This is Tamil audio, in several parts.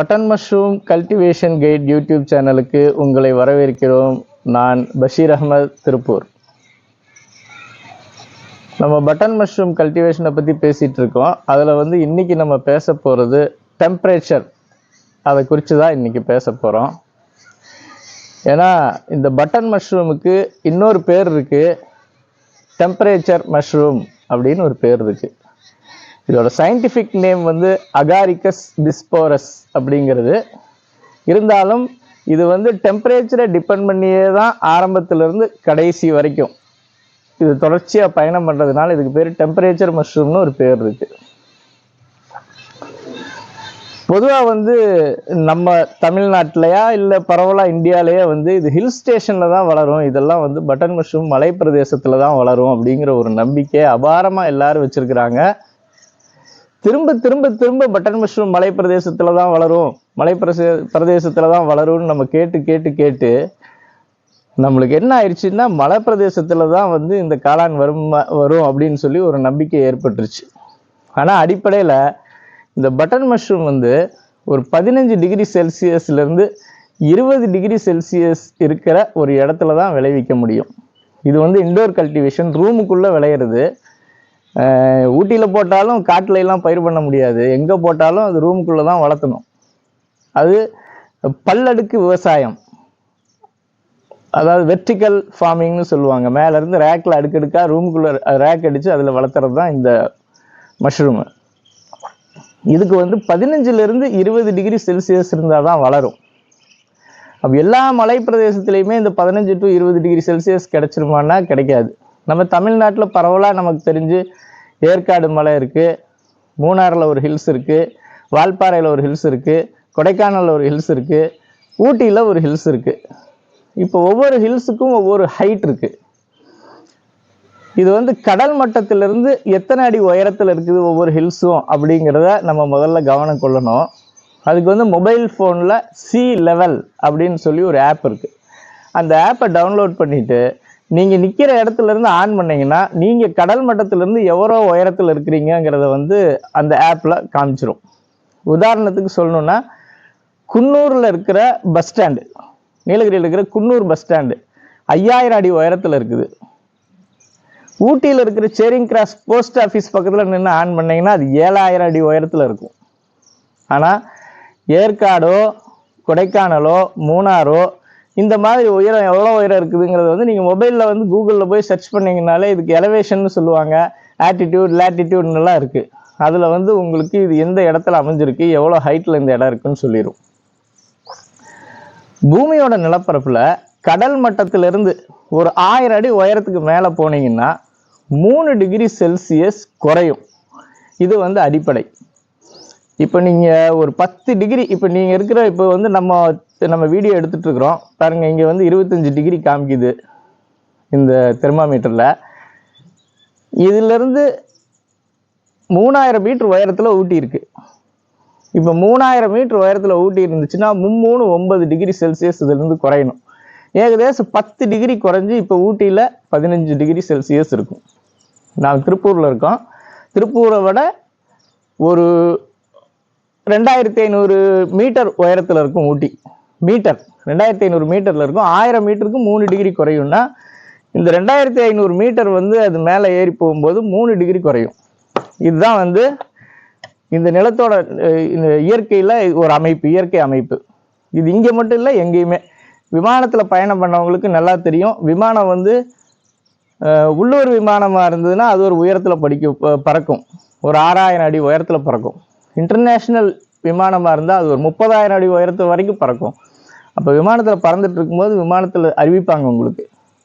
Button mushroom cultivation guide YouTube சேனலுக்கு உங்களை வரவேற்கிறோம். நான் பஷீர் அகமது திருப்பூர். நம்ம பட்டன் மஷ்ரூம் கல்டிவேஷனை பற்றி பேசிகிட்டு இருக்கோம். அதில் வந்து இன்றைக்கி நம்ம பேச போகிறது டெம்ப்ரேச்சர். அதை குறித்து தான் இன்றைக்கி பேச போகிறோம் ஏன்னா இந்த பட்டன் மஷ்ரூமுக்கு இன்னொரு பேர் இருக்குது டெம்ப்ரேச்சர் மஷ்ரூம் அப்படின்னு ஒரு பேர் இருக்குது இதோட சயின்டிஃபிக் நேம் வந்து அகாரிக்கஸ் டிஸ்போரஸ் அப்படிங்கிறது. இருந்தாலும் இது வந்து டெம்பரேச்சரை டிபெண்ட் பண்ணியே தான் ஆரம்பத்திலிருந்து கடைசி வரைக்கும். இது தொடர்ச்சியாக பயணம் பண்ணுறதுனால இதுக்கு பேர் டெம்பரேச்சர் மஷ்ரூம்னு ஒரு பேர் இருக்குது பொதுவாக வந்து நம்ம தமிழ்நாட்டிலையா இல்லை பரவலாக இந்தியாவிலேயே வந்து இது ஹில் ஸ்டேஷனில் தான் வளரும். இதெல்லாம் வந்து பட்டன் மஷ்ரூம் மலை பிரதேசத்தில் தான் வளரும் அப்படிங்கிற ஒரு நம்பிக்கை அபாரமாக எல்லாரும் வச்சுருக்கிறாங்க. திரும்ப திரும்ப திரும்ப பட்டன் மஷ்ரூம் மலை பிரதேசத்தில் தான் வளரும். மலை பிரதே பிரதேசத்தில் தான் வளரும்னு நம்ம கேட்டு கேட்டு கேட்டு நம்மளுக்கு என்ன ஆயிடுச்சுன்னா மலை பிரதேசத்தில் தான் வந்து இந்த காளான் வரும் வரும் அப்படின்னு சொல்லி ஒரு நம்பிக்கை ஏற்பட்டுருச்சு. ஆனால் அடிப்படையில் இந்த பட்டன் மஷ்ரூம் வந்து ஒரு பதினஞ்சு டிகிரி செல்சியஸ்லேருந்து இருபது டிகிரி செல்சியஸ் இருக்கிற ஒரு இடத்துல தான் விளைவிக்க முடியும். இது வந்து இண்டோர் கல்டிவேஷன் ரூமுக்குள்ளே விளையிறது. ஊட்டியில் போட்டாலும் காட்டில் எல்லாம் பயிர் பண்ண முடியாது. எங்கே போட்டாலும் அது ரூமுக்குள்ளே தான் வளர்த்தணும். அது பல்லடுக்கு விவசாயம். அதாவது வெர்டிக்கல் ஃபார்மிங்னு சொல்லுவாங்க. மேலேருந்து ரேக்கில் அடுக்கடுக்காக ரூமுக்குள்ளே ரேக் அடித்து அதில் வளர்த்துறது தான் இந்த மஷ்ரூமு இதுக்கு வந்து பதினஞ்சுலேருந்து இருபது டிகிரி செல்சியஸ் இருந்தால் தான் வளரும். அப்போ எல்லா மலைப்பிரதேசத்துலேயுமே இந்த பதினஞ்சு டு இருபது டிகிரி செல்சியஸ் கிடச்சிருமானா கிடைக்காது. நம்ம தமிழ்நாட்டில் பரவலாக நமக்கு தெரிஞ்சு ஏற்காடு மலை இருக்குது மூணாரில் ஒரு ஹில்ஸ் இருக்குது வால்பாறையில் ஒரு ஹில்ஸ் இருக்குது கொடைக்கானலில் ஒரு ஹில்ஸ் இருக்குது ஊட்டியில் ஒரு ஹில்ஸ் இருக்குது இப்போ ஒவ்வொரு ஹில்ஸுக்கும் ஒவ்வொரு ஹைட் இருக்குது இது வந்து கடல் மட்டத்திலிருந்து எத்தனை அடி உயரத்தில் இருக்குது ஒவ்வொரு ஹில்ஸும் அப்படிங்கிறத நம்ம முதல்ல கவனம் கொள்ளணும். அதுக்கு வந்து மொபைல் ஃபோனில் சி லெவல் அப்படின்னு சொல்லி ஒரு ஆப் இருக்குது அந்த ஆப்பை டவுன்லோட் பண்ணிவிட்டு நீங்கள் நிற்கிற இடத்துல இருந்து ஆன் பண்ணீங்கன்னா நீங்கள் கடல் மட்டத்திலேருந்து எவ்வளோ உயரத்தில் இருக்கிறீங்கங்கிறத வந்து அந்த ஆப்பில் காமிச்சிரும். உதாரணத்துக்கு சொல்லணுன்னா குன்னூரில் இருக்கிற பஸ் ஸ்டாண்டு நீலகிரியில் இருக்கிற குன்னூர் பஸ் ஸ்டாண்டு ஐயாயிரம் அடி உயரத்தில் இருக்குது. ஊட்டியில் இருக்கிற சேரிங் கிராஸ் போஸ்ட் ஆஃபீஸ் பக்கத்தில் நின்று ஆன் பண்ணிங்கன்னா அது ஏழாயிரம் அடி உயரத்தில் இருக்கும். ஆனால் ஏற்காடோ கொடைக்கானலோ மூணாரோ இந்த மாதிரி உயரம் எவ்வளோ உயரம் இருக்குதுங்கிறது வந்து நீங்கள் மொபைலில் வந்து கூகுளில் போய் சர்ச் பண்ணிங்கனாலே இதுக்கு எலவேஷன் சொல்லுவாங்க. ஆட்டிடியூட் லேட்டிடியூட்னுலாம் இருக்குது அதில் வந்து உங்களுக்கு இது எந்த இடத்துல அமைஞ்சிருக்கு எவ்வளோ ஹைட்டில் இந்த இடம் இருக்குன்னு சொல்லிடும் பூமியோட நிலப்பரப்பில் கடல் மட்டத்திலிருந்து ஒரு ஆயிரம் அடி உயரத்துக்கு மேலே போனீங்கன்னா மூணு டிகிரி செல்சியஸ் குறையும். இது வந்து அடிப்படை. இப்போ நீங்கள் ஒரு பத்து டிகிரி இப்போ நீங்கள் இருக்கிற இப்போ வந்து நம்ம நம்ம வீடியோ எடுத்துட்டு இருக்கிறோம் இங்கே வந்து இருபத்தஞ்சி டிகிரி காமிக்குது இந்த தெர்மாமீட்டரில் இதிலிருந்து மூணாயிரம் மீட்ரு உயரத்தில் ஊட்டி இருக்குது இப்போ மூணாயிரம் மீட்ரு உயரத்தில் ஊட்டி இருந்துச்சுன்னா மும்மூணு ஒன்பது டிகிரி செல்சியஸ் இதுலேருந்து குறையணும். ஏகதேசம் பத்து டிகிரி குறைஞ்சி இப்போ ஊட்டியில் பதினஞ்சு டிகிரி செல்சியஸ் இருக்கும். நான் திருப்பூரில் இருக்கோம். திருப்பூரை விட ஒரு ரெண்டாயிரத்தி ஐநூறு மீட்டர் உயரத்தில் இருக்கும் ஊட்டி. மீட்டர். ரெண்டாயிரத்தி ஐநூறு மீட்டரில் இருக்கும். ஆயிரம் மீட்டருக்கு மூணு டிகிரி குறையும்னா இந்த ரெண்டாயிரத்தி ஐநூறு மீட்டர் வந்து அது மேலே ஏறி போகும்போது மூணு டிகிரி குறையும். இதுதான் வந்து இந்த நிலத்தோட இந்த இயற்கையில் ஒரு அமைப்பு இயற்கை அமைப்பு. இது இங்கே மட்டும் இல்லை எங்கேயுமே. விமானத்தில் பயணம் பண்ணவங்களுக்கு நல்லா தெரியும். விமானம் வந்து உள்ளூர் விமானமாக இருந்ததுன்னா அது ஒரு உயரத்தில் படிக்க பறக்கும். ஒரு ஆறாயிரம் அடி உயரத்தில் பறக்கும். இன்டர்நேஷ்னல் விமானமாக இருந்தால் அது ஒரு முப்பதாயிரம் அடி உயரத்து வரைக்கும் பறக்கும். அப்போ விமானத்தில் பறந்துட்டு இருக்கும்போது விமானத்தில் அறிவிப்பாங்க உங்களுக்கு.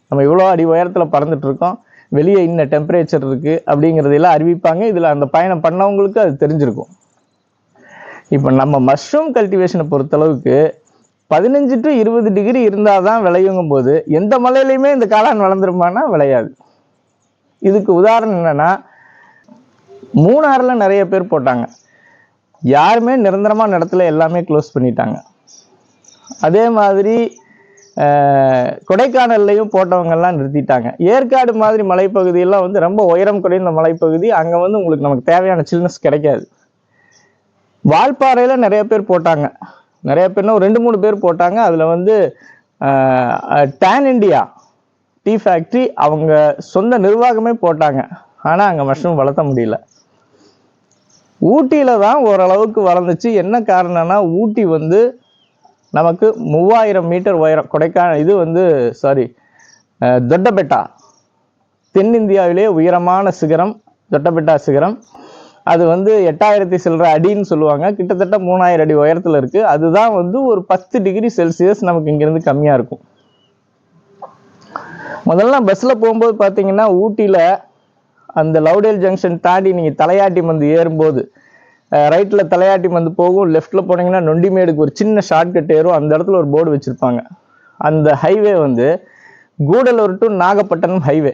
நம்ம இவ்வளோ அடி உயரத்தில் பறந்துட்டு இருக்கோம். வெளியே இன்ன டெம்பரேச்சர் இருக்குது அப்படிங்கிறதெல்லாம் அறிவிப்பாங்க. இதில் அந்த பயணம் பண்ணவங்களுக்கு அது தெரிஞ்சிருக்கும். இப்போ நம்ம மஷ்ரூம் கல்டிவேஷனை பொறுத்தளவுக்கு பதினஞ்சு டு இருபது டிகிரி இருந்தால் தான் விளையுங்கும் போது எந்த மலையிலையுமே இந்த காளான் வளர்ந்துருமானா விளையாது. இதுக்கு உதாரணம் என்னன்னா மூணாறில் நிறைய பேர் போட்டாங்க. யாருமே நிரந்தரமான இடத்துல எல்லாமே க்ளோஸ் பண்ணிட்டாங்க. அதே மாதிரி கொடைக்கானல்லையும் போட்டவங்கெல்லாம் நிறுத்திட்டாங்க. ஏற்காடு மாதிரி மலைப்பகுதியெல்லாம் வந்து ரொம்ப உயரம் குறைந்த மலைப்பகுதி. அங்கே வந்து உங்களுக்கு நமக்கு தேவையான சில்னஸ் கிடைக்காது. வால்பாறையில் நிறைய பேர் போட்டாங்க. நிறைய பேர்னா ரெண்டு மூணு பேர் போட்டாங்க. அதில் வந்து டேன் இண்டியா டீ ஃபேக்ட்ரி அவங்க சொந்த நிர்வாகமே போட்டாங்க. ஆனால் அங்கே மஷ்ரூம் வளர்த்த முடியல. ஊட்டியில் தான் ஓரளவுக்கு வளர்ந்துச்சு. என்ன காரணம்னா ஊட்டி வந்து நமக்கு மூவாயிரம் மீட்டர் உயரம் கொடைக்கானல் இது வந்து சாரி தொட்டபெட்டா. தென்னிந்தியாவிலே உயரமான சிகரம் தொட்டபெட்டா சிகரம். அது வந்து எட்டாயிரத்தி சில்லற அடின்னு சொல்லுவாங்க. கிட்டத்தட்ட மூணாயிரம் அடி உயரத்தில் இருக்குது அதுதான் வந்து ஒரு பத்து டிகிரி செல்சியஸ் நமக்கு இங்கேருந்து கம்மியாக இருக்கும். முதல்ல பஸ்ஸில் போகும்போது பார்த்தீங்கன்னா ஊட்டியில் அந்த லவுடேல் ஜங்ஷன் தாண்டி நீங்கள் தலையாட்டி மந்து ஏறும்போது ரைட்டில் தலையாட்டி வந்து போகும். லெஃப்ட்டில் போனீங்கன்னா நொண்டிமேடுக்கு ஒரு சின்ன ஷார்ட்கட் ஏறும். அந்த இடத்துல ஒரு போர்டு வச்சுருப்பாங்க. அந்த ஹைவே வந்து கூடலூர் டு நாகப்பட்டினம் ஹைவே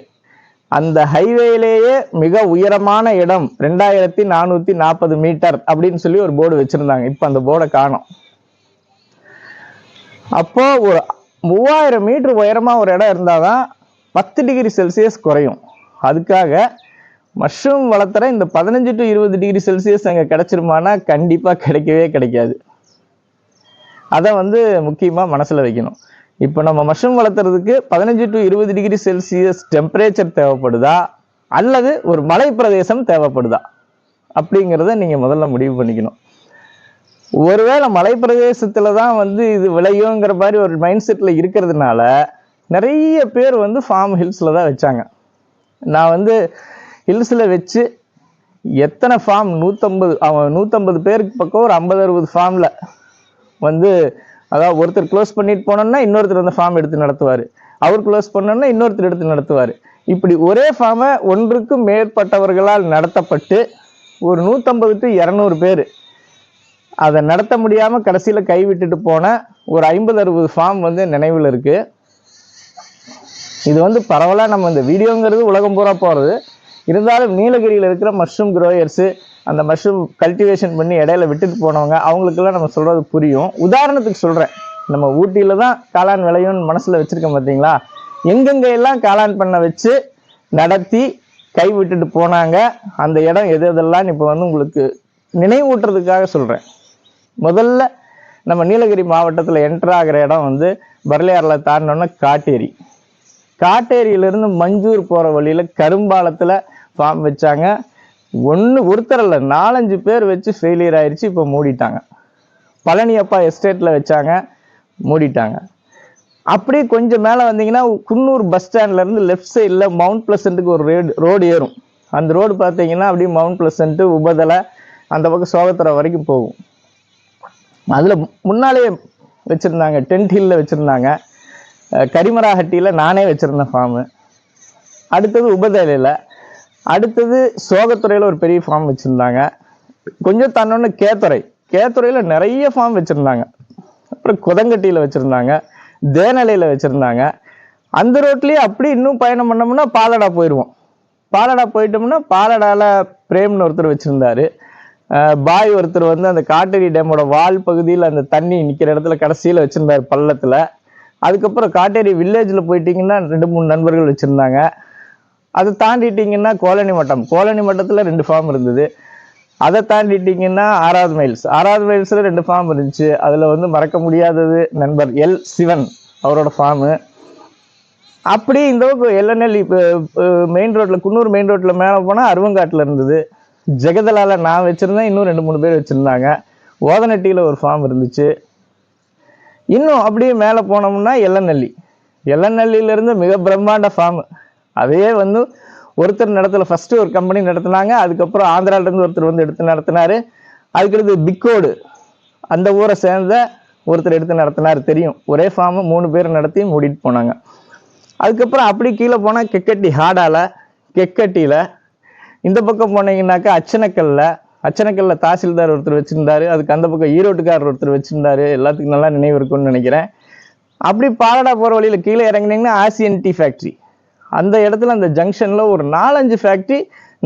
அந்த ஹைவேலேயே மிக உயரமான இடம் ரெண்டாயிரத்தி நானூற்றி நாற்பது மீட்டர் அப்படின்னு சொல்லி ஒரு போர்டு வச்சுருந்தாங்க. இப்போ அந்த போர்டை காணோம். அப்போ ஒரு மூவாயிரம் மீட்டர் உயரமாக ஒரு இடம் இருந்தால் தான் பத்து டிகிரி செல்சியஸ் குறையும். அதுக்காக மஷ்ரூம் வளர்த்துற இந்த பதினஞ்சு டு இருபது டிகிரி செல்சியஸ் அங்கே கிடைச்சிருமானா? கண்டிப்பாக கிடைக்கவே கிடைக்காது. அதை வந்து முக்கியமாக மனசில் வைக்கணும். இப்போ நம்ம மஷ்ரூம் வளர்த்துறதுக்கு பதினஞ்சு டு இருபது டிகிரி செல்சியஸ் டெம்பரேச்சர் தேவைப்படுதா? அல்லது ஒரு மலை பிரதேசம் தேவைப்படுதா? அப்படிங்கிறத நீங்கள் முதல்ல முடிவு பண்ணிக்கணும். ஒருவேளை மலை பிரதேசத்தில் தான் வந்து இது விளையுங்கிற மாதிரி ஒரு மைண்ட் செட்டில் இருக்கிறதுனால நிறைய பேர் வந்து ஃபார்ம் ஹில்ஸில் தான் வச்சாங்க. நான் வந்து ஹில்ஸில் வச்சு எத்தனை ஃபார்ம் நூற்றம்பது அவன் நூற்றம்பது பேருக்கு பக்கம் ஒரு ஐம்பது அறுபது ஃபார்மில் வந்து அதாவது ஒருத்தர் க்ளோஸ் பண்ணிட்டு போனோம்னா இன்னொருத்தர் அந்த ஃபார்ம் எடுத்து நடத்துவார். அவர் க்ளோஸ் பண்ணோம்னா இன்னொருத்தர் எடுத்து நடத்துவார். இப்படி ஒரே ஃபார்மை ஒன்றுக்கும் மேற்பட்டவர்களால் நடத்தப்பட்டு ஒரு நூற்றம்பது டு இரநூறு பேர். அதை நடத்த முடியாமல் கடைசியில் கைவிட்டுட்டு போன ஒரு ஐம்பது அறுபது ஃபார்ம் வந்து நினைவில் இருக்குது இது வந்து பரவலாக நம்ம இந்த வீடியோங்கிறது உலகம் பூரா போகிறது இருந்தாலும் நீலகிரியில் இருக்கிற மஷ்ரூம் க்ரோயர்ஸு அந்த மஷ்ரூம் கல்டிவேஷன் பண்ணி இடையில விட்டுட்டு போனவங்க அவங்களுக்கெல்லாம் நம்ம சொல்கிறது புரியும். உதாரணத்துக்கு சொல்கிறேன் நம்ம ஊட்டியில் தான் காளான் விளையும்னு மனசில் வச்சுருக்கோம் பார்த்தீங்களா எங்கெங்க எல்லாம் காளான் பண்ண வச்சு நடத்தி கை விட்டுட்டு போனாங்க அந்த இடம் எது எதெல்லாம் இப்போ வந்து உங்களுக்கு நினைவூட்டுறதுக்காக சொல்கிறேன் முதல்ல நம்ம நீலகிரி மாவட்டத்தில் என்ட்ரு ஆகிற இடம் வந்து பர்லையாரில் தாண்டினோன்னா காட்டேரி. காட்டேரியிலிருந்து மஞ்சூர் போகிற வழியில் கரும்பாலத்தில் ஃபார்ம் வச்சாங்க. ஒன்று ஒருத்தர் இல்லை நாலஞ்சு பேர் வச்சு ஃபெயிலியர் ஆயிடுச்சு இப்போ மூடிட்டாங்க. பழனியப்பா எஸ்டேட்டில் வச்சாங்க மூடிட்டாங்க. அப்படியே கொஞ்சம் மேலே வந்தீங்கன்னா குன்னூர் பஸ் ஸ்டாண்ட்லேருந்து லெஃப்ட் சைடில் மவுண்ட் ப்ளசண்ட்டுக்கு ஒரு ரோடு ரோடு ஏறும். அந்த ரோடு பார்த்தீங்கன்னா அப்படியே மவுண்ட் ப்ளசண்ட்டு உபதலை அந்த பக்கம் சோகத்துறை வரைக்கும் போகும். அதில் முன்னாலே வச்சுருந்தாங்க டென்ட் ஹில்லில் வச்சுருந்தாங்க. கரிமராஹட்டியில் நானே வச்சுருந்தேன் ஃபார்மு அடுத்தது உபதேலையில். அடுத்தது சோகத்துறையில் ஒரு பெரிய ஃபார்ம் வச்சுருந்தாங்க. கொஞ்சம் தன்னொன்று கேத்துறை. கேத்துறையில் நிறைய ஃபார்ம் வச்சுருந்தாங்க. அப்புறம் குதங்கட்டியில் வச்சுருந்தாங்க. தேனலையில் வச்சுருந்தாங்க. அந்த ரோட்லேயே அப்படி இன்னும் பயணம் பண்ணோம்னா பாலடா போயிடுவோம் பாலடா போயிட்டோம்னா பாலடாவில் பிரேம்னு ஒருத்தர் வச்சுருந்தாரு. பாய் ஒருத்தர் வந்து அந்த காட்டேரி டேமோட வால் பகுதியில் அந்த தண்ணி நிற்கிற இடத்துல கடைசியில் வச்சுருந்தார் பள்ளத்தில். அதுக்கப்புறம் காட்டேரி வில்லேஜில் போயிட்டீங்கன்னா ரெண்டு மூணு நண்பர்கள் வச்சுருந்தாங்க. அதை தாண்டிட்டிங்கன்னா கோலனி மட்டம். கோலனி மட்டத்தில் ரெண்டு ஃபார்ம் இருந்தது. அதை தாண்டிட்டிங்கன்னா ஆறாவது மைல்ஸ் ஆறாவது மைல்ஸில் ரெண்டு ஃபார்ம் இருந்துச்சு. அதில் வந்து மறக்க முடியாதது நண்பர் எல் சிவன் அவரோட ஃபார்மு அப்படி இந்த எல்என்எல் இப்போ மெயின் ரோட்டில் குன்னூர் மெயின் ரோட்டில் மேலே போனால் அருவங்காட்டில் இருந்தது. ஜெகதலால் நான் வச்சுருந்தேன் இன்னும் ரெண்டு மூணு பேர் வச்சுருந்தாங்க. ஓதனட்டியில் ஒரு ஃபார்ம் இருந்துச்சு. இன்னும் அப்படியே மேலே போனோம்னா எல்லநல்லி எல்லநல்லியிலேருந்து மிக பிரம்மாண்ட ஃபார்ம் அதையே வந்து ஒருத்தர் நடத்தல ஃபஸ்ட்டு ஒரு கம்பெனி நடத்தினாங்க அதுக்கப்புறம் ஆந்திராவிலேருந்து ஒருத்தர் வந்து எடுத்து நடத்தினார். அதுக்கடுத்து பிக்கோடு. அந்த ஊரை சேர்ந்த ஒருத்தர் எடுத்து நடத்தினார் தெரியும். ஒரே ஃபார்மை மூணு பேர் நடத்தி மூடிட்டு போனாங்க. அதுக்கப்புறம் அப்படி கீழே போனால் கெக்கட்டி ஹாடால கெக்கட்டியில். இந்த பக்கம் போனீங்கன்னாக்கா அச்சனக்கல்ல அச்சனக்கல்ல தாசில்தார் ஒருத்தர் வச்சிருந்தாரு. அதுக்கு அந்த பக்கம் ஈரோட்டுக்காரர் ஒருத்தர் வச்சிருந்தாரு. எல்லாத்துக்கும் நல்லா நினைவு இருக்கும்னு நினைக்கிறேன். அப்படி பாலடா போகிற வழியில் கீழே இறங்குனீங்கன்னா ஆசியன் டீ ஃபேக்ட்ரி அந்த இடத்துல அந்த ஜங்ஷனில் ஒரு நாலஞ்சு ஃபேக்ட்ரி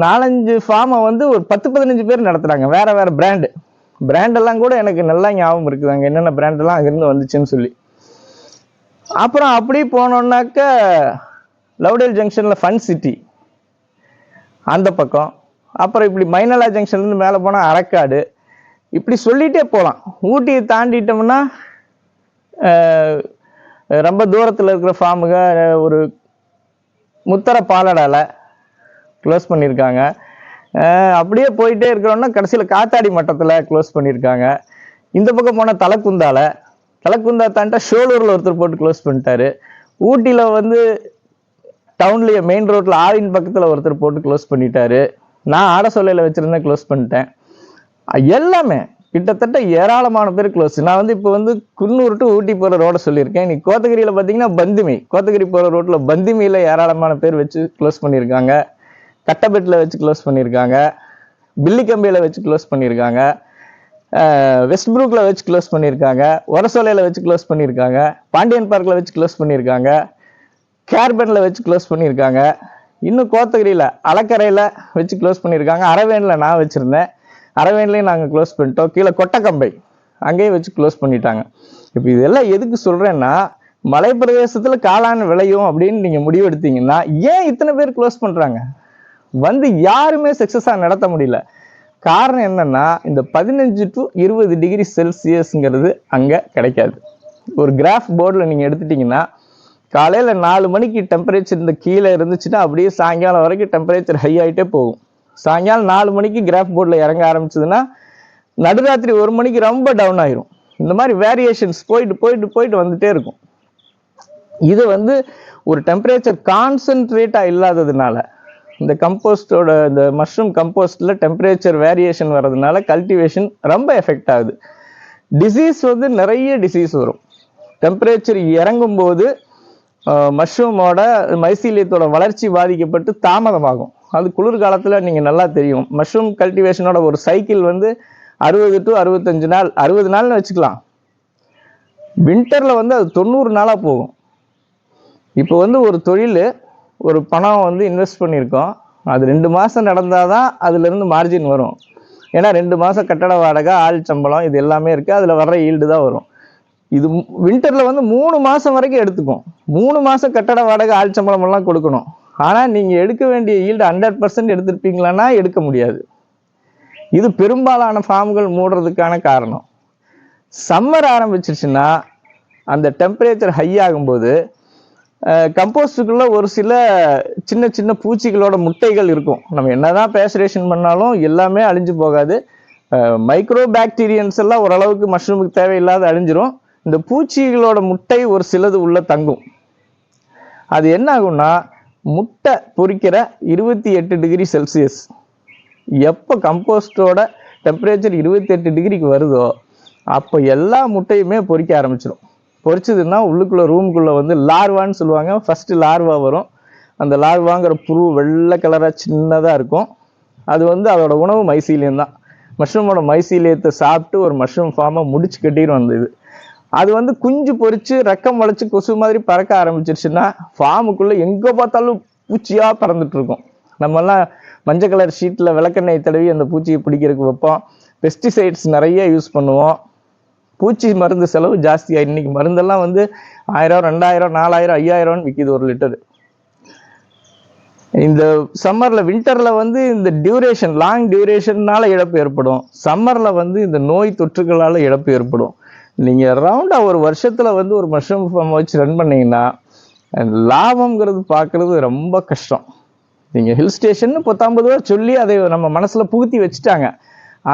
நாலஞ்சு ஃபார்மை வந்து ஒரு பத்து பதினஞ்சு பேர் நடத்துகிறாங்க வேறு வேறு பிராண்டு பிராண்டெல்லாம் கூட எனக்கு நல்லா ஞாபகம் இருக்குது. அங்கே என்னென்ன பிராண்டெல்லாம் அங்கேருந்து வந்துச்சுன்னு சொல்லி. அப்புறம் அப்படி போனோன்னாக்க லவ்டேல் ஜங்ஷனில் ஃபன் சிட்டி அந்த பக்கம். அப்புறம் இப்படி மைனலா ஜங்ஷன்லேருந்து மேலே போனால் அரக்காடு. இப்படி சொல்லிகிட்டே போகலாம் ஊட்டியை தாண்டிட்டோம்னா ரொம்ப தூரத்தில் இருக்கிற ஃபார்முக ஒரு முத்தர பாலடால க்ளோஸ் பண்ணியிருக்காங்க. அப்படியே போயிட்டே இருக்கிறோன்னா கடைசியில் காத்தாடி மட்டத்தில் க்ளோஸ் பண்ணியிருக்காங்க. இந்த பக்கம் போனால் தலக்குந்தால. தலைக்குந்தா தாண்டா ஷோலூரில் ஒருத்தர் போட்டு க்ளோஸ் பண்ணிட்டாரு. ஊட்டியில் வந்து டவுன்லேயே மெயின் ரோட்டில் ஆவின் பக்கத்தில் ஒருத்தர் போட்டு க்ளோஸ் பண்ணிட்டாரு. நான் ஆட சொல்லையில் வச்சுருந்தேன் க்ளோஸ் பண்ணிட்டேன். எல்லாமே கிட்டத்தட்ட ஏராளமான பேர் க்ளோஸ் நான் வந்து இப்போ வந்து குன்னூர் டு ஊட்டி போகிற ரோட சொல்லியிருக்கேன். நீ கோத்தகிரியில் பார்த்தீங்கன்னா பந்திமி கோத்தகிரி போகிற ரோட்டில் பந்திமியில் ஏராளமான பேர் வச்சு க்ளோஸ் பண்ணியிருக்காங்க. கட்டபெட்டில் வச்சு க்ளோஸ் பண்ணியிருக்காங்க. பில்லிக்கம்பியில் வச்சு க்ளோஸ் பண்ணியிருக்காங்க. வெஸ்ட் ப்ரூக்கில் வச்சு க்ளோஸ் பண்ணியிருக்காங்க. ஒரசோலையில் வச்சு க்ளோஸ் பண்ணியிருக்காங்க. பாண்டியன் பார்க்கில் வச்சு க்ளோஸ் பண்ணியிருக்காங்க. கேர்பனில் வச்சு க்ளோஸ் பண்ணியிருக்காங்க. இன்னும் கோத்தகிரியில் அலக்கரையில் வச்சு க்ளோஸ் பண்ணியிருக்காங்க. அரவேனில் நான் வச்சுருந்தேன். அரவேன்லேயும் நாங்கள் க்ளோஸ் பண்ணிட்டோம். கீழே கொட்டக்கம்பை அங்கேயும் வச்சு க்ளோஸ் பண்ணிட்டாங்க. இப்போ இதெல்லாம் எதுக்கு சொல்கிறேன்னா மலை பிரதேசத்தில் காளான் விளையும் அப்படின்னு நீங்கள் முடிவெடுத்தீங்கன்னா ஏன் இத்தனை பேர் க்ளோஸ் பண்ணுறாங்க வந்து யாருமே சக்ஸஸாக நடத்த முடியல. காரணம் என்னன்னா இந்த பதினஞ்சு டு இருபது டிகிரி செல்சியஸ்ங்கிறது அங்கே கிடைக்காது. ஒரு கிராஃப் போர்டில் நீங்கள் எடுத்துட்டிங்கன்னா காலையில் நாலு மணிக்கு டெம்பரேச்சர் இந்த கீழே இருந்துச்சுன்னா அப்படியே சாயங்காலம் வரைக்கும் டெம்பரேச்சர் ஹை ஆகிட்டே போகும். சாயங்காலம் நாலு மணிக்கு கிராஃப் போர்டில் இறங்க ஆரம்பிச்சதுன்னா நடுராத்திரி ஒரு மணிக்கு ரொம்ப டவுன் ஆயிரும். இந்த மாதிரி வேரியேஷன்ஸ் போயிட்டு போயிட்டு போயிட்டு வந்துட்டே இருக்கும். இது வந்து ஒரு டெம்பரேச்சர் கான்சென்ட்ரேட்டாக இல்லாததுனால இந்த கம்போஸ்டோட இந்த மஷ்ரூம் கம்போஸ்டில் டெம்பரேச்சர் வேரியேஷன் வர்றதுனால கல்டிவேஷன் ரொம்ப எஃபெக்ட் ஆகுது. டிசீஸ் வந்து நிறைய டிசீஸ் வரும். டெம்பரேச்சர் இறங்கும்போது மஷ்ரூமோட மைசீலியத்தோட வளர்ச்சி பாதிக்கப்பட்டு தாமதமாகும். அது குளிர் காலத்தில் நீங்கள் நல்லா தெரியும். மஷ்ரூம் கல்டிவேஷனோட ஒரு சைக்கிள் வந்து அறுபது டு அறுபத்தஞ்சு நாள் அறுபது நாள்னு வச்சுக்கலாம். வின்டரில் வந்து அது தொண்ணூறு நாளாக போகும். இப்போ வந்து ஒரு தொழில் ஒரு பணம் வந்து இன்வெஸ்ட் பண்ணியிருக்கோம். அது ரெண்டு மாதம் நடந்தால் தான் அதுலேருந்து மார்ஜின் வரும். ஏன்னா ரெண்டு மாதம் கட்டட வாடகை ஆள் சம்பளம் இது எல்லாமே இருக்குது அதில் வர்ற ஈல்டு தான் வரும். இது வின்டரில் வந்து மூணு மாதம் வரைக்கும் எடுத்துக்கும். மூணு மாதம் கட்டட வாடகை ஆள் சம்பளம் எல்லாம் கொடுக்கணும். ஆனால் நீங்கள் எடுக்க வேண்டிய ஈல்டு ஹண்ட்ரட் பர்சன்ட் எடுத்துருப்பீங்களான்னா எடுக்க முடியாது. இது பெரும்பாலான ஃபார்ம்கள் மூடுறதுக்கான காரணம். சம்மர் ஆரம்பிச்சிருச்சுன்னா அந்த டெம்பரேச்சர் ஹை ஆகும்போது கம்போஸ்டுக்குள்ள ஒரு சில சின்ன சின்ன பூச்சிகளோட முட்டைகள் இருக்கும். நம்ம என்னதான் பேசரேஷன் பண்ணாலும் எல்லாமே அழிஞ்சு போகாது. மைக்ரோ பாக்டீரியன்ஸ் எல்லாம் ஓரளவுக்கு மஷ்ரூமுக்கு தேவையில்லாத அழிஞ்சிரும். இந்த பூச்சிகளோட முட்டை ஒரு சிலது உள்ள தங்கும். அது என்ன ஆகும்னா முட்டை பொறிக்கிற இருபத்தி எட்டு டிகிரி செல்சியஸ். எப்போ கம்போஸ்டோட டெம்பரேச்சர் இருபத்தி எட்டு டிகிரிக்கு வருதோ அப்போ எல்லா முட்டையுமே பொறிக்க ஆரம்பிச்சிடும் பொறிச்சதுன்னா உள்ளுக்குள்ளே ரூமுக்குள்ளே வந்து லார்வான்னு சொல்லுவாங்க. ஃபஸ்ட்டு லார்வா வரும். அந்த லார்வாங்கிற புழு வெள்ளை கலராக சின்னதாக இருக்கும். அது வந்து அதோட உணவு மைசீலியம் தான் மஷ்ரூமோட மைசீலியத்தை சாப்பிட்டு ஒரு மஷ்ரூம் ஃபார்மை முடிச்சு கட்டிடும் அந்த இது. அது வந்து குஞ்சு பொறிச்சு ரெக்கம் வளைச்சு கொசு மாதிரி பறக்க ஆரம்பிச்சிருச்சுன்னா ஃபார்முக்குள்ளே எங்கே பார்த்தாலும் பூச்சியாக பறந்துட்டு இருக்கும் நம்மெல்லாம் மஞ்சள் கலர் ஷீட்டில் விளக்கெண்ணெய் தடவி அந்த பூச்சியை பிடிக்கிறதுக்கு வைப்போம். பெஸ்டிசைட்ஸ் நிறைய யூஸ் பண்ணுவோம். பூச்சி மருந்து செலவு ஜாஸ்தியாக இன்னைக்கு மருந்தெல்லாம் வந்து ஆயிரம் ரெண்டாயிரம் நாலாயிரம் ஐயாயிரம்னு விற்கிது ஒரு லிட்டரு. இந்த சம்மரில் வின்டரில் வந்து இந்த டியூரேஷன் லாங் டியூரேஷன்னால் இழப்பு ஏற்படும். சம்மரில் வந்து இந்த நோய் தொற்றுகளால் இழப்பு ஏற்படும். நீங்கள் ரவுண்டாக ஒரு வருஷத்தில் வந்து ஒரு மஷ்ரூம் ஃபார்ம் வச்சு ரன் பண்ணிங்கன்னா லாபம்ங்கிறது பார்க்குறது ரொம்ப கஷ்டம். நீங்கள் ஹில் ஸ்டேஷன் பத்தொம்பது ரூபா சொல்லி அதை நம்ம மனசில் புகுத்தி வச்சுட்டாங்க.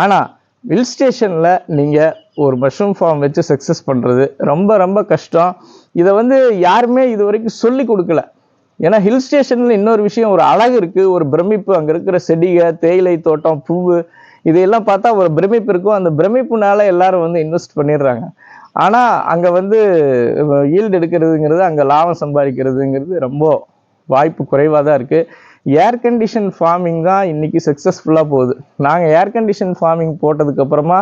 ஆனால் ஹில் ஸ்டேஷனில் நீங்கள் ஒரு மஷ்ரூம் ஃபார்ம் வச்சு சக்ஸஸ் பண்ணுறது ரொம்ப ரொம்ப கஷ்டம். இதை வந்து யாருமே இது வரைக்கும் சொல்லி கொடுக்கல. ஏன்னா ஹில் ஸ்டேஷனில் இன்னொரு விஷயம் ஒரு அழகு இருக்குது ஒரு பிரமிப்பு அங்கே இருக்கிற செடிகள் தேயிலை தோட்டம் பூவு இதையெல்லாம் பார்த்தா ஒரு பிரமிப்பு இருக்கும். அந்த பிரமிப்புனால எல்லாரும் வந்து இன்வெஸ்ட் பண்ணிடுறாங்க. ஆனால் அங்கே வந்து ஈல்டு எடுக்கிறதுங்கிறது அங்கே லாபம் சம்பாதிக்கிறதுங்கிறது ரொம்ப வாய்ப்பு குறைவாக தான் இருக்குது ஏர் கண்டிஷன் ஃபார்மிங் தான் இன்றைக்கி சக்ஸஸ்ஃபுல்லாக போகுது. நாங்கள் ஏர் கண்டிஷன் ஃபார்மிங் போட்டதுக்கப்புறமா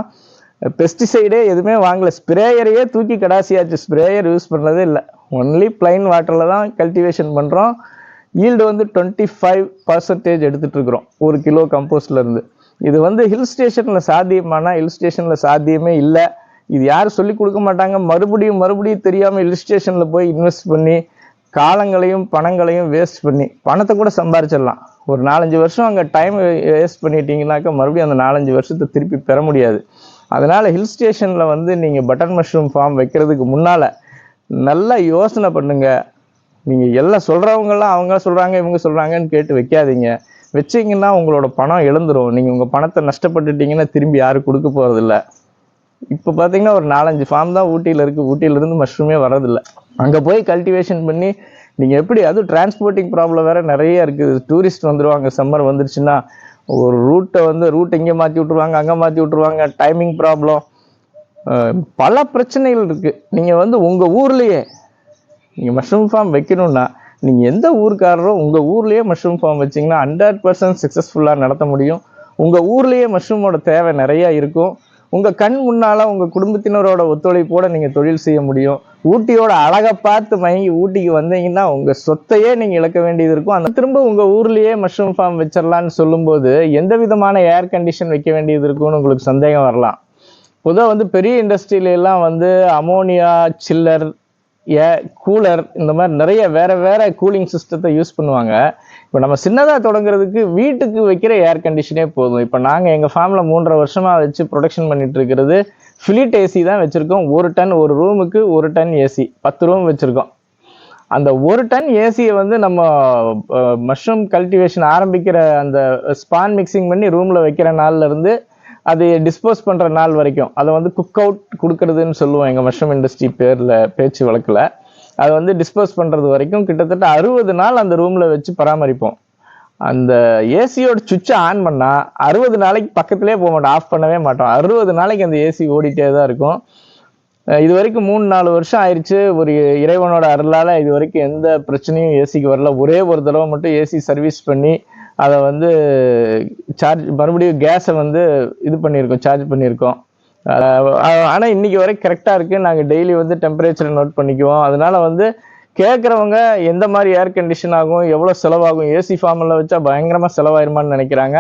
பெஸ்டிசைடே எதுவுமே வாங்கலை. ஸ்ப்ரேயரையே தூக்கி கடாசியாச்சு. ஸ்ப்ரேயர் யூஸ் பண்ணதே இல்லை. ஒன்லி பிளைன் வாட்டரில் தான் கல்டிவேஷன் பண்ணுறோம் ஈல்டு வந்து டுவெண்ட்டி ஃபைவ் பர்சன்டேஜ் எடுத்துகிட்ருக்குறோம் இருக்கிறோம். ஒரு கிலோ கம்போஸ்ட்லேருந்து இருந்து. இது வந்து ஹில் ஸ்டேஷனில் சாத்தியமானா ஹில் ஸ்டேஷனில் சாத்தியமே இல்லை. இது யாரும் சொல்லி கொடுக்க மாட்டாங்க. மறுபடியும் மறுபடியும் தெரியாமல் ஹில் ஸ்டேஷனில் போய் இன்வெஸ்ட் பண்ணி காலங்களையும் பணங்களையும் வேஸ்ட் பண்ணி பணத்தை கூட சம்பாரிச்சிடலாம். ஒரு நாலஞ்சு வருஷம் அங்கே டைம் வேஸ்ட் பண்ணிட்டீங்கனாக்கா மறுபடியும் அந்த நாலஞ்சு வருஷத்தை திருப்பி பெற முடியாது. அதனால் ஹில் ஸ்டேஷனில் வந்து நீங்கள் பட்டன் மஷ்ரூம் ஃபார்ம் வைக்கிறதுக்கு முன்னால் நல்லா யோசனை பண்ணுங்கள் நீங்கள் எல்லாம் சொல்கிறவங்களாம் அவங்க சொல்கிறாங்க இவங்க சொல்கிறாங்கன்னு கேட்டு வைக்காதீங்க. வச்சீங்கன்னா உங்களோட பணம் எழுந்துரும். நீங்கள் உங்கள் பணத்தை நஷ்டப்பட்டுட்டீங்கன்னா திரும்பி யாரும் கொடுக்க போகிறதில்ல இப்போ பார்த்தீங்கன்னா ஒரு நாலஞ்சு ஃபார்ம் தான் ஊட்டியில் இருக்குது ஊட்டியிலேருந்து மஷ்ரூமே வரதில்லை அங்கே போய் கல்டிவேஷன் பண்ணி நீங்கள் எப்படி அதுவும் டிரான்ஸ்போர்ட்டிங் ப்ராப்ளம் வேறு நிறைய இருக்குது டூரிஸ்ட் வந்துடுவாங்க சம்மர் வந்துருச்சுன்னா ஒரு ரூட்டை வந்து ரூட் இங்கே மாற்றி விட்ருவாங்க அங்கே மாற்றி விட்ருவாங்க டைமிங் ப்ராப்ளம் பல பிரச்சனைகள் இருக்குது நீங்கள் வந்து உங்கள் ஊர்லேயே நீங்கள் மஷ்ரூம் ஃபார்ம் வைக்கணும்னா நீங்கள் எந்த ஊருக்காரரோ உங்கள் ஊர்லேயே மஷ்ரூம் ஃபார்ம் வச்சிங்கன்னா ஹண்ட்ரட் பர்சன்ட் சக்ஸஸ்ஃபுல்லாக நடத்த முடியும். உங்கள் ஊர்லேயே மஷ்ரூமோட தேவை நிறையா இருக்கும். உங்கள் கண் முன்னால் உங்கள் குடும்பத்தினரோட ஒத்துழைப்போட நீங்கள் தொழில் செய்ய முடியும். ஊட்டியோட அழகை பார்த்து மயங்கி ஊட்டிக்கு வந்தீங்கன்னா உங்கள் சொத்தையே நீங்கள் இழக்க வேண்டியது இருக்கும். அந்த திரும்ப உங்கள் ஊர்லேயே மஷ்ரூம் ஃபார்ம் வச்சிடலான்னு சொல்லும்போது எந்த விதமான ஏர் கண்டிஷன் வைக்க வேண்டியது இருக்கும்னு உங்களுக்கு சந்தேகம் வரலாம். பொதுவாக வந்து பெரிய இண்டஸ்ட்ரியிலலாம் வந்து அமோனியா சில்லர் ஏ கூலர் இந்த மாதிரி நிறைய வேற வேற கூலிங் சிஸ்டத்தை யூஸ் பண்ணுவாங்க. இப்போ நம்ம சின்னதாக தொடங்குறதுக்கு வீட்டுக்கு வைக்கிற ஏர் கண்டிஷனே போதும். இப்போ நாங்கள் எங்கள் ஃபார்மில் மூன்றரை வருஷமாக வச்சு ப்ரொடக்ஷன் பண்ணிட்டு இருக்கிறது ஃபிலிட் ஏசி தான் வச்சுருக்கோம். ஒரு டன் ஒரு ரூமுக்கு ஒரு டன் ஏசி பத்து ரூம் வச்சுருக்கோம். அந்த ஒரு டன் ஏசியை வந்து நம்ம மஷ்ரூம் கல்டிவேஷன் ஆரம்பிக்கிற அந்த ஸ்பான் மிக்சிங் பண்ணி ரூமில் வைக்கிற நாள்லேருந்து அது டிஸ்போஸ் பண்ணுற நாள் வரைக்கும். அதை வந்து குக் அவுட் கொடுக்கறதுன்னு சொல்லுவோம். எங்கள் மஷ்ரூம் இண்டஸ்ட்ரி பேரில் பேச்சு வழக்கில். அதை வந்து டிஸ்போஸ் பண்ணுறது வரைக்கும் கிட்டத்தட்ட அறுபது நாள் அந்த ரூமில் வச்சு பராமரிப்போம். அந்த ஏசியோட சுவிட்சை ஆன் பண்ணால் அறுபது நாளைக்கு பக்கத்துலேயே போக மாட்டோம். ஆஃப் பண்ணவே மாட்டோம். அறுபது நாளைக்கு அந்த ஏசி ஓடிட்டே தான் இருக்கும். இது வரைக்கும் மூணு நாலு வருஷம் ஆயிடுச்சு ஒரு இறைவனோட அருளால் இது வரைக்கும் எந்த பிரச்சனையும் ஏசிக்கு வரல. ஒரே ஒரு தடவை மட்டும் ஏசி சர்வீஸ் பண்ணி அதை வந்து சார்ஜ் மறுபடியும் கேஸை வந்து இது பண்ணியிருக்கோம் சார்ஜ் பண்ணியிருக்கோம். ஆனால் இன்னைக்கு வரை கரெக்டாக இருக்குது நாங்கள் டெய்லி வந்து டெம்பரேச்சரை நோட் பண்ணிக்குவோம். அதனால வந்து கேட்குறவங்க எந்த மாதிரி ஏர் கண்டிஷன் ஆகும் எவ்வளோ செலவாகும் ஏசி ஃபார்மில் வச்சா பயங்கரமாக செலவாயிருமான்னு நினைக்கிறாங்க.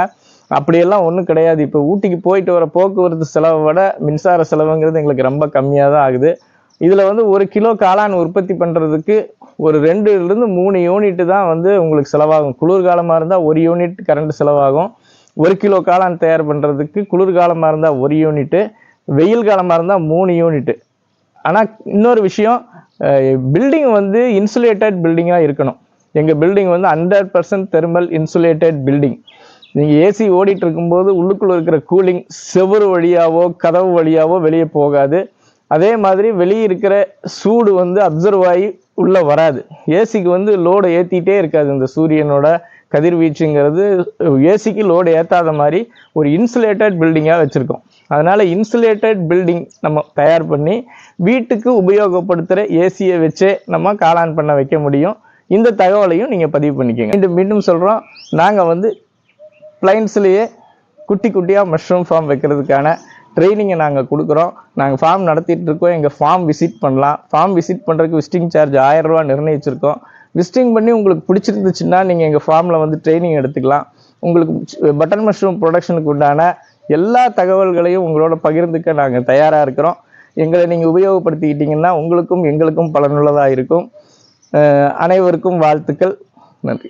அப்படியெல்லாம் ஒன்றும் கிடையாது. இப்போ ஊட்டிக்கு போயிட்டு வர போக்குவரத்து செலவை விட மின்சார செலவுங்கிறது எங்களுக்கு ரொம்ப கம்மியாக தான் ஆகுது. இதில் வந்து ஒரு கிலோ காளான் உற்பத்தி பண்ணுறதுக்கு ஒரு ரெண்டுலேருந்து மூணு யூனிட் தான் வந்து உங்களுக்கு செலவாகும். குளிர்காலமாக இருந்தால் ஒரு யூனிட் கரண்ட் செலவாகும். ஒரு கிலோ காளான் தயார் பண்ணுறதுக்கு குளிர்காலமாக இருந்தால் ஒரு யூனிட்டு வெயில் காலமாக இருந்தால் மூணு யூனிட்டு. ஆனால் இன்னொரு விஷயம் பில்டிங் வந்து இன்சுலேட்டட் பில்டிங்காக இருக்கணும். எங்கள் பில்டிங் வந்து hundred percent thermal insulated building நீங்கள் ஏசி ஓடிட்டு இருக்கும்போது உள்ளுக்குள்ளே இருக்கிற கூலிங் செவுரு வழியாவோ கதவு வழியாவோ வெளியே போகாது. அதே மாதிரி வெளியே இருக்கிற சூடு வந்து அப்சர்வ் ஆகி உள்ளே வராது. ஏசிக்கு வந்து லோடை ஏற்றிட்டே இருக்காது. இந்த சூரியனோட கதிர்வீச்சுங்கிறது ஏசிக்கு லோடு ஏற்றாத மாதிரி ஒரு இன்சுலேட்டட் பில்டிங்காக வச்சுருக்கோம். அதனால் இன்சுலேட்டட் பில்டிங் நம்ம தயார் பண்ணி வீட்டுக்கு உபயோகப்படுத்துகிற ஏசியை வச்சே நம்ம காளான் பண்ண வைக்க முடியும். இந்த தகவலையும் நீங்கள் பதிவு பண்ணிக்கோங்க. மீண்டும் மீண்டும் சொல்கிறோம் நாங்கள் வந்து பிளைன்ஸ்லேயே குட்டி குட்டியாக மஷ்ரூம் ஃபார்ம் வைக்கிறதுக்கான ட்ரைனிங்கை நாங்கள் கொடுக்குறோம். நாங்கள் ஃபார்ம் நடத்திட்டு இருக்கோம். எங்கள் ஃபார்ம் விசிட் பண்ணலாம். ஃபார்ம் விசிட் பண்ணுறதுக்கு விசிட்டிங் சார்ஜ் ஆயிரம் ரூபா நிர்ணயிச்சிருக்கோம். விசிட்டிங் பண்ணி உங்களுக்கு பிடிச்சிருந்துச்சுன்னா நீங்கள் எங்கள் ஃபார்மில் வந்து ட்ரைனிங் எடுத்துக்கலாம். உங்களுக்கு பட்டன் மஷ்ரூம் ப்ரொடக்ஷனுக்கு உண்டான எல்லா தகவல்களையும் உங்களோட பகிர்ந்துக்க நாங்கள் தயாராக இருக்கிறோம். எங்களை நீங்கள் உபயோகப்படுத்திக்கிட்டீங்கன்னா உங்களுக்கும் எங்களுக்கும் பலனுள்ளதாக இருக்கும். அனைவருக்கும் வாழ்த்துக்கள். நன்றி.